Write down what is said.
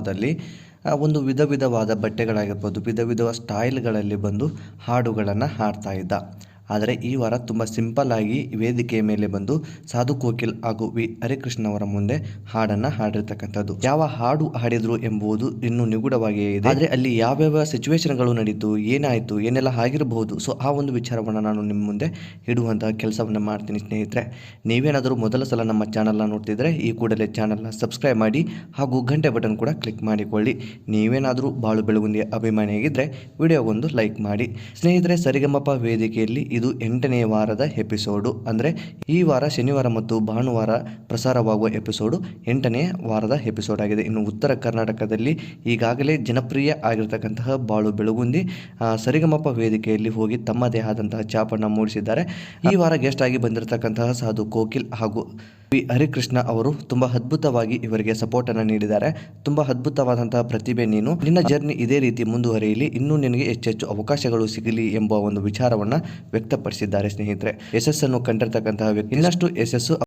ದಲ್ಲಿ ಒಂದು ವಿಧ ವಿಧವಾದ ಬಟ್ಟೆಗಳಾಗಿರ್ಬೋದು ವಿಧ ವಿಧ ಸ್ಟೈಲ್ಗಳಲ್ಲಿ ಬಂದು ಹಾಡುಗಳನ್ನು ಹಾಡ್ತಾ ಇದ್ದ. ಆದರೆ ಈ ವಾರ ತುಂಬ ಸಿಂಪಲ್ ಆಗಿ ವೇದಿಕೆಯ ಮೇಲೆ ಬಂದು ಸಾಧು ಕೋಕಿಲ್ ಹಾಗೂ ವಿ ಹರಿಕೃಷ್ಣ ಅವರ ಮುಂದೆ ಹಾಡನ್ನು ಹಾಡಿರ್ತಕ್ಕಂಥದ್ದು. ಯಾವ ಹಾಡು ಹಾಡಿದ್ರು ಎಂಬುದು ಇನ್ನೂ ನಿಗೂಢವಾಗಿಯೇ ಇದೆ. ಆದರೆ ಅಲ್ಲಿ ಯಾವ್ಯಾವ ಸಿಚುವೇಶನ್ಗಳು ನಡೀತು, ಏನಾಯಿತು, ಏನೆಲ್ಲ ಆಗಿರಬಹುದು, ಸೊ ಆ ಒಂದು ವಿಚಾರವನ್ನು ನಾನು ನಿಮ್ಮ ಮುಂದೆ ಇಡುವಂತಹ ಕೆಲಸವನ್ನು ಮಾಡ್ತೀನಿ ಸ್ನೇಹಿತರೆ. ನೀವೇನಾದರೂ ಮೊದಲ ಸಲ ನಮ್ಮ ಚಾನಲ್ನ ನೋಡ್ತಿದ್ರೆ ಈ ಕೂಡಲೇ ಚಾನಲ್ನ ಸಬ್ಸ್ಕ್ರೈಬ್ ಮಾಡಿ ಹಾಗೂ ಗಂಟೆ ಬಟನ್ ಕೂಡ ಕ್ಲಿಕ್ ಮಾಡಿಕೊಳ್ಳಿ. ನೀವೇನಾದರೂ ಬಾಳು ಬೆಳಗುಂದಿಯ ಅಭಿಮಾನಿಯಾಗಿದ್ದರೆ ವಿಡಿಯೋಗೊಂದು ಲೈಕ್ ಮಾಡಿ. ಸ್ನೇಹಿತರೆ, ಸರಿಗಮಪ ವೇದಿಕೆಯಲ್ಲಿ ಇದು ಎಂಟನೇ ವಾರದ ಎಪಿಸೋಡು ಅಂದರೆ ಈ ವಾರ ಶನಿವಾರ ಮತ್ತು ಭಾನುವಾರ ಪ್ರಸಾರವಾಗುವ ಎಪಿಸೋಡು ಎಂಟನೇ ವಾರದ ಎಪಿಸೋಡ್ ಆಗಿದೆ. ಇನ್ನು ಉತ್ತರ ಕರ್ನಾಟಕದಲ್ಲಿ ಈಗಾಗಲೇ ಜನಪ್ರಿಯ ಆಗಿರತಕ್ಕಂತಹ ಬಾಳು ಬೆಳಗುಂದಿ ಸರಿಗಮಪ ವೇದಿಕೆಯಲ್ಲಿ ಹೋಗಿ ತಮ್ಮದೇ ಆದಂತಹ ಛಾಪನ್ನು ಮೂಡಿಸಿದ್ದಾರೆ. ಈ ವಾರ ಗೆಸ್ಟ್ ಆಗಿ ಬಂದಿರತಕ್ಕಂತಹ ಸಾಧು ಕೋಕಿಲ್ ಹಾಗೂ ವಿ ಹರಿಕೃಷ್ಣ ಅವರು ತುಂಬಾ ಅದ್ಭುತವಾಗಿ ಇವರಿಗೆ ಸಪೋರ್ಟ್ ಅನ್ನು ನೀಡಿದ್ದಾರೆ. ತುಂಬಾ ಅದ್ಭುತವಾದಂತಹ ಪ್ರತಿಭೆ ನೀನು. ನಿನ್ನ ಜರ್ನಿ ಇದೇ ರೀತಿ ಮುಂದುವರಿಯಲಿ. ಇನ್ನೂ ನಿನಗೆ ಹೆಚ್ಚೆಚ್ಚು ಅವಕಾಶಗಳು ಸಿಗಲಿ ಎಂಬ ಒಂದು ವಿಚಾರವನ್ನ ವ್ಯಕ್ತಪಡಿಸಿದ್ದಾರೆ ಸ್ನೇಹಿತರೆ. ಯಶಸ್ಸನ್ನು ಕಂಡಿರ್ತಕ್ಕಂತಹ ವ್ಯಕ್ತಿ. ಇನ್ನಷ್ಟು ಯಶಸ್ಸು